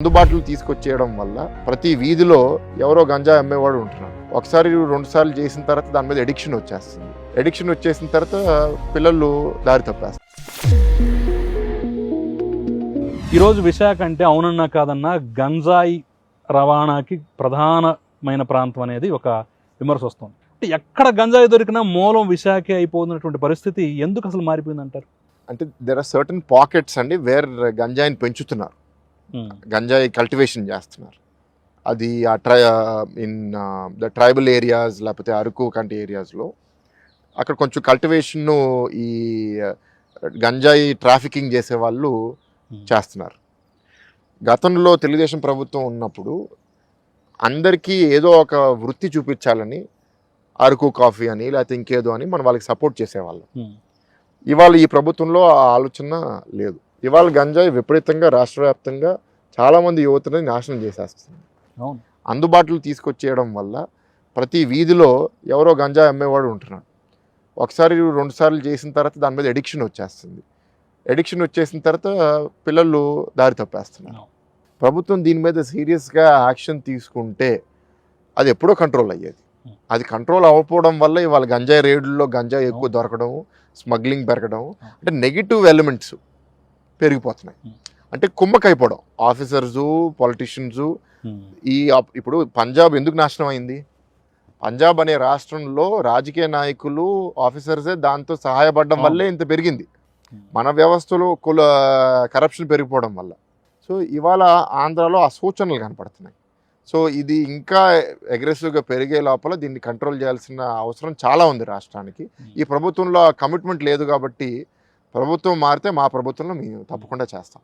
అందుబాటులో తీసుకొచ్చేయడం వల్ల ప్రతి వీధిలో ఎవరో గంజా అమ్మేవాడు ఉంటున్నాడు. ఒకసారి రెండు సార్లు చేసిన తర్వాత దాని మీద ఎడిక్షన్ వచ్చేస్తుంది. ఎడిక్షన్ వచ్చేసిన తర్వాత పిల్లలు దారి తప్పేస్తారు. ఈరోజు విశాఖ అంటే అవునన్నా కాదన్నా గంజాయి రవాణాకి ప్రధానమైన ప్రాంతం అనేది ఒక విమర్శ వస్తుంది. అంటే ఎక్కడ గంజాయి దొరికినా మూలం విశాఖే అయిపోతున్నటువంటి పరిస్థితి ఎందుకు అసలు మారిపోయిందంటారు? అంటే దెర్ ఆర్ సర్టన్ పాకెట్స్ అండి వేర్ గంజాయిని పెంచుతున్నారు. గంజాయి కల్టివేషన్ చేస్తున్నారు. అది ఆ try in the tribal areas లేకపోతే అరకు కంటి ఏరియాస్లో అక్కడ కొంచెం కల్టివేషన్ ఈ గంజాయి ట్రాఫికింగ్ చేసే వాళ్ళు చేస్తున్నారు. గతంలో తెలుగుదేశం ప్రభుత్వం ఉన్నప్పుడు అందరికీ ఏదో ఒక వృత్తి చూపించాలని అరకు కాఫీ అని లేకపోతే ఇంకేదో అని మనం వాళ్ళకి సపోర్ట్ చేసేవాళ్ళం. ఇవాళ ఈ ప్రభుత్వంలో ఆ ఆలోచన లేదు. ఇవాళ గంజాయి విపరీతంగా రాష్ట్ర వ్యాప్తంగా చాలామంది యువతని నాశనం చేసేస్తుంది అందుబాటులో తీసుకొచ్చేయడం వల్ల ప్రతి వీధిలో ఎవరో గంజాయి అమ్మేవాడు ఉంటున్నాడు ఒకసారి రెండు సార్లు చేసిన తర్వాత దాని మీద ఎడిక్షన్ వచ్చేస్తుంది ఎడిక్షన్ వచ్చేసిన తర్వాత పిల్లలు దారి తప్పేస్తున్నారు. ప్రభుత్వం దీని మీద సీరియస్గా యాక్షన్ తీసుకుంటే అది ఎప్పుడో కంట్రోల్ అయ్యేది. అది కంట్రోల్ అవ్వకపోవడం వల్ల ఇవాళ గంజాయి రేడుల్లో గంజాయి ఎక్కువ. దొరకడం స్మగ్లింగ్ పెరగడం. అంటే నెగిటివ్ ఎలిమెంట్స్ పెరిగిపోతున్నాయి. అంటే కుమ్మకైపోవడం ఆఫీసర్సు పొలిటీషియన్స్ ఈ ఇప్పుడు పంజాబ్ ఎందుకు నాశనం అయింది? పంజాబ్ అనే రాష్ట్రంలో రాజకీయ నాయకులు ఆఫీసర్సే దాంతో సహాయపడడం. వల్లే ఇంత పెరిగింది. మన వ్యవస్థలో కుల కరప్షన్ పెరిగిపోవడం వల్ల. సో ఇవాళ ఆంధ్రాలో ఆ సూచనలు కనపడుతున్నాయి. సో ఇది ఇంకా అగ్రెసివ్గా పెరిగే లోపల దీన్ని కంట్రోల్ చేయాల్సిన అవసరం చాలా ఉంది రాష్ట్రానికి. ఈ ప్రభుత్వంలో కమిట్మెంట్ లేదు కాబట్టి ప్రభుత్వం మారితే మా ప్రభుత్వంలో మేము తప్పకుండా చేస్తాం.